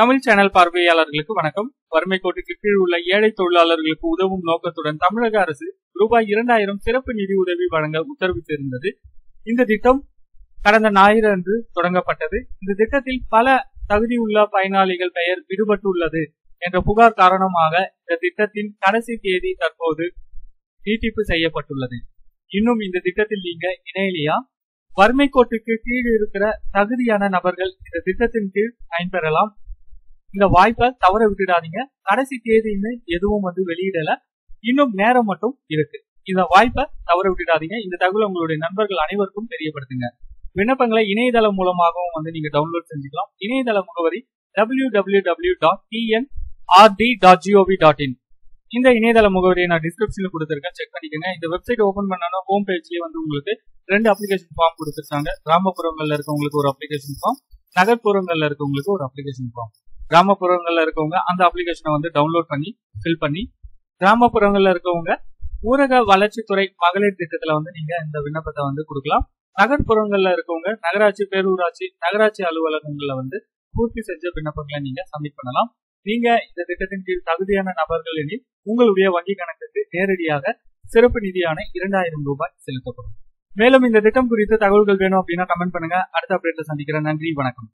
Tamil channel பார்வையாளர்களுக்கு வணக்கம். வறுமை கோட்டுக்கு கீழ் உள்ள ஏழை தொழிலாளர்களுக்கு உதவும் நோக்கத்துடன் தமிழக அரசு ரூபாய் இரண்டாயிரம் சிறப்பு நிதி உதவி வழங்க உத்தரவிட்டிருந்தது. இந்த திட்டம் கடந்த ஞாயிறு அன்று தொடங்கப்பட்டது. இந்த திட்டத்தில் பல தகுதியுள்ள பயனாளிகள் பெயர் விடுபட்டுள்ளது என்ற புகார் காரணமாக இந்த திட்டத்தின் கடைசி தேதி தற்போது நீட்டிப்பு செய்யப்பட்டுள்ளது. இன்னும் இந்த திட்டத்தில் நீங்க இணையலையா? வறுமை கோட்டுக்கு கீழ் இருக்கிற தகுதியான நபர்கள் இந்த திட்டத்தின் கீழ் பயன்பெறலாம். இந்த வாய்ப்பை தவற விட்டுடாதீங்க. கடைசி தேதின்னு எதுவும் வந்து வெளியிடல. இன்னும் நேரம் மட்டும் இருக்கு. இந்த வாய்ப்பை தவற விட்டுடாதீங்க. இந்த தகவல் உங்களுடைய நண்பர்கள் அனைவருக்கும் தெரியப்படுத்துங்க. விண்ணப்பங்களை இணையதளம் மூலமாகவும் வந்து நீங்க டவுன்லோட் செஞ்சுக்கலாம். இணையதள முகவரி W W W dot TNRD dot GOV dot in இந்த இணையதள முகவரியை நான் டிஸ்கிரிப்ஷன்ல கொடுத்துருக்கேன். செக் பண்ணிக்கோங்க. இந்த வெப்சைட் ஓபன் பண்ணனும் ஹோம் பேஜ்லயே வந்து உங்களுக்கு ரெண்டு அப்ளிகேஷன் ஃபார்ம் கொடுத்துருக்காங்க. கிராமப்புறங்கள்ல இருக்கவங்களுக்கு ஒரு அப்ளிகேஷன் ஃபார்ம் நகர்ப்புறங்கள்ல இருக்கவங்களுக்கு ஒரு அப்ளிகேஷன் ஃபார்ம் கிராமப்புறங்கள்ல இருக்கவங்க அந்த அப்ளிகேஷனை வந்து டவுன்லோட் பண்ணி ஃபில் பண்ணி கிராமப்புறங்கள்ல இருக்கவங்க ஊரக வளர்ச்சித்துறை மகளிர் திட்டத்துல வந்து நீங்க இந்த விண்ணப்பத்தை வந்து கொடுக்கலாம். நகர்ப்புறங்கள்ல இருக்கவங்க நகராட்சி பேரூராட்சி நகராட்சி அலுவலகங்கள்ல வந்து பூர்த்தி செஞ்ச விண்ணப்பங்களை நீங்க சப்மிட் பண்ணலாம். நீங்க இந்த திட்டத்தின் கீழ் தகுதியான நபர்கள் எனில் உங்களுடைய வங்கி கணக்குக்கு நேரடியாக சிறப்பு நிதியான இரண்டாயிரம் ரூபாய் செலுத்தப்படும். மேலும் இந்த திட்டம் குறித்த தகவல்கள் வேணும் அப்படின்னா கமெண்ட் பண்ணுங்க. அடுத்த அப்டேட்ல சந்திக்கிறேன். நன்றி வணக்கம்.